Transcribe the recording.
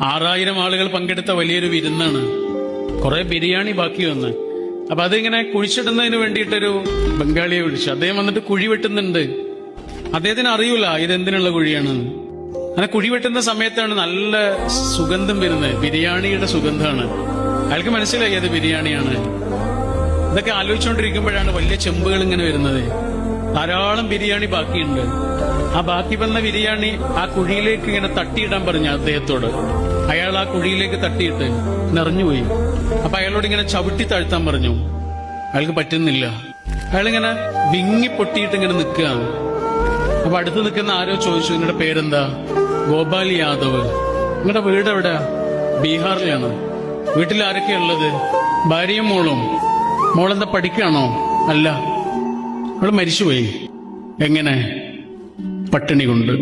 ആറായിരം ആളുകൾ പങ്കെടുത്ത വലിയൊരു വിരുന്നാണ്. കുറെ ബിരിയാണി ബാക്കി വന്ന്. അപ്പൊ അതിങ്ങനെ കുഴിച്ചിടുന്നതിന് വേണ്ടിയിട്ടൊരു ബംഗാളിയെ വിളിച്ചു. അദ്ദേഹം വന്നിട്ട് കുഴി വെട്ടുന്നുണ്ട്. അദ്ദേഹത്തിന് അറിയൂല ഇതെന്തിനുള്ള കുഴിയാണ്. അങ്ങനെ കുഴി വെട്ടുന്ന സമയത്താണ് നല്ല സുഗന്ധം വരുന്നത്. ബിരിയാണിയുടെ സുഗന്ധമാണ്. അയാൾക്ക് മനസ്സിലായി അത് ബിരിയാണിയാണ്. ഇതൊക്കെ ആലോചിച്ചുകൊണ്ടിരിക്കുമ്പോഴാണ് വലിയ ചെമ്പുകൾ ഇങ്ങനെ വരുന്നത്. ധാരാളം ബിരിയാണി ബാക്കിയുണ്ട്. ആ ബാക്കി വന്ന ബിരിയാണി ആ കുഴിയിലേക്ക് ഇങ്ങനെ തട്ടിയിടാൻ പറഞ്ഞു അദ്ദേഹത്തോട്. അയാൾ ആ കുഴിയിലേക്ക് തട്ടിയിട്ട് നിറഞ്ഞുപോയി. അപ്പൊ അയാളോട് ഇങ്ങനെ ചവിട്ടി താഴ്ത്താൻ പറഞ്ഞു. അയാൾക്ക് പറ്റുന്നില്ല. അയാളിങ്ങനെ വിങ്ങി പൊട്ടിയിട്ട് ഇങ്ങനെ നിൽക്കുകയാണ്. അപ്പൊ അടുത്ത് നിൽക്കുന്ന ആരോ ചോദിച്ചു നിങ്ങളുടെ പേരെന്താ? ഗോപാൽ യാദവ്. നിങ്ങളുടെ വീട് എവിടെ? ബീഹാറിലാണ്. വീട്ടിൽ ആരൊക്കെയാ ഉള്ളത്? ഭാര്യയും മോളും. മോളെന്താ പഠിക്കുകയാണോ? അല്ല. അവൾ മരിച്ചുപോയി. എങ്ങനെ? പട്ടിണി കൊണ്ട്.